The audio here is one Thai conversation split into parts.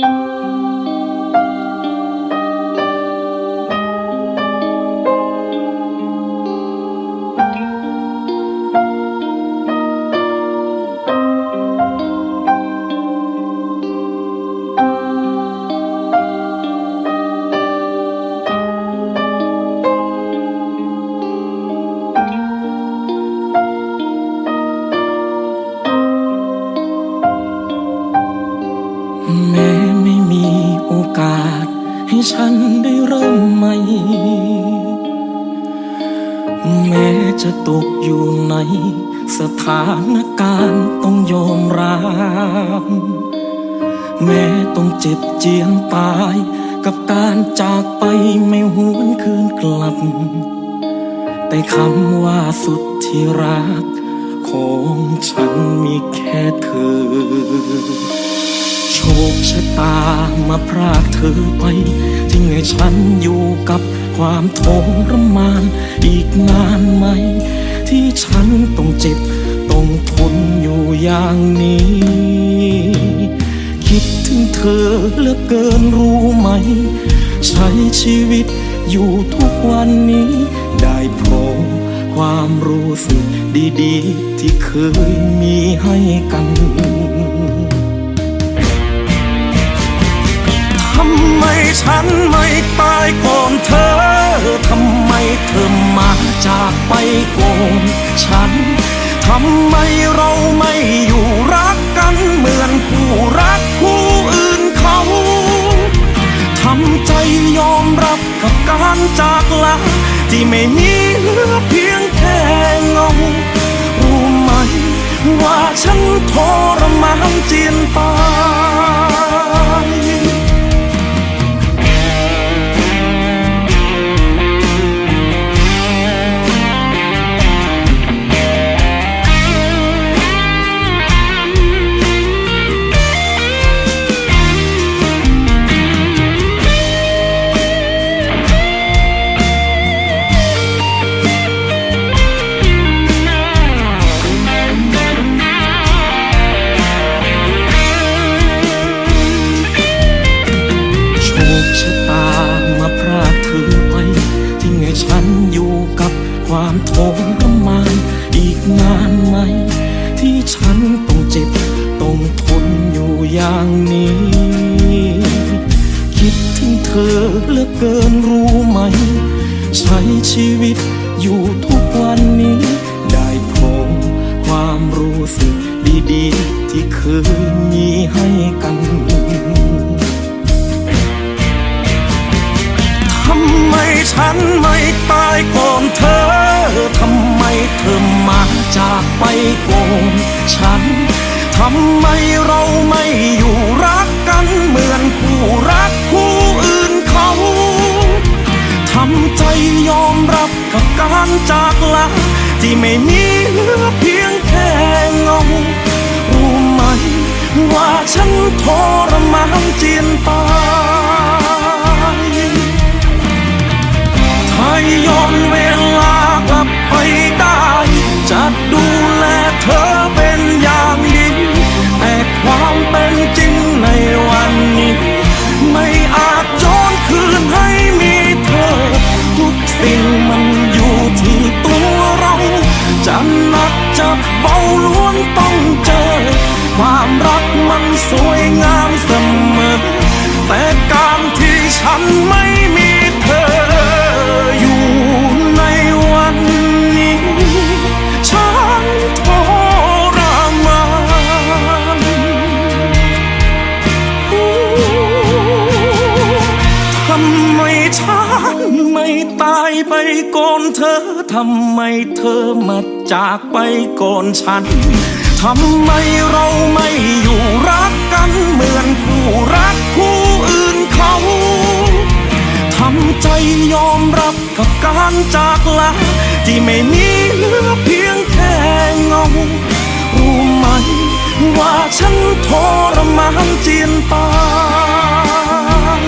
แจะตกอยู่ในสถานการณ์ต้องยอมรับแม้ต้องเจ็บเจียนตาย กับการจากไปไม่หวนคืนกลับ แต่คำว่าสุดที่รัก ของฉันมีแค่เธอ โชคชะตามาพรากเธอไปทิ้งให้ฉันอยู่กับ ความทรมาน อีกนานไหม ที่ฉันต้องเจ็บ ต้องทนอยู่อย่างนี้ คิดถึงเธอเหลือเกินรู้ไหม ใช้ชีวิตอยู่ทุกวันนี้ ได้พราะความรู้สึกดีๆ ที่เคยมีให้กันทำไมฉันไม่ตายก่อนเธอ ทำไมเธอมาจากไปก่อนฉันทำไมเรา ความทรมานอีกนานไหม ที่ฉันต้องเจ็บ ต้องทนอยู่อย่างนี้ คิดถึงเธอเหลือเกินรู้ไหม ใช้ชีวิตอยู่ทุกวันนี้ ได้พบความรู้สึกดีๆ ที่เคยมีให้กันทำไมฉันไม่ตายก่อนเธอ เธอมาจากไปโก่อนฉัน ทำไมเราไม่อยู่รักกันเหมือนผู้รักผู้อื่นเขา ทำใจยอมรับกับการจากลาที่ไม่มีเหลือเพียงแค่เงารู้ไหมว่าฉันทรมานเจียนตาย ไม่มีเธออยู่ในวันนี้ ฉันทรมานทำไมฉันไม่ตายไปก่อนเธอ ทำไมเธอมาจากไปก่อนฉัน ทำไมเราไม่อยู่รักกัน กับการจากลาที่ไม่มีเหลือเพียงแค่เงารู้ไหมว่าฉันทรมานเจียนตาย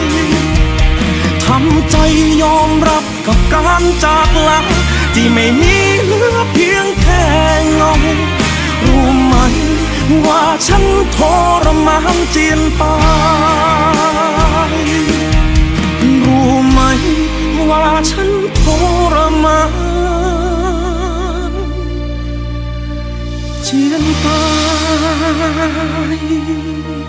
ทำใจยอมรับกับการจากลาที่ไม่มีเหลือเพียงแค่เงารู้ไหมว่าฉันทรมานเจียนตายาย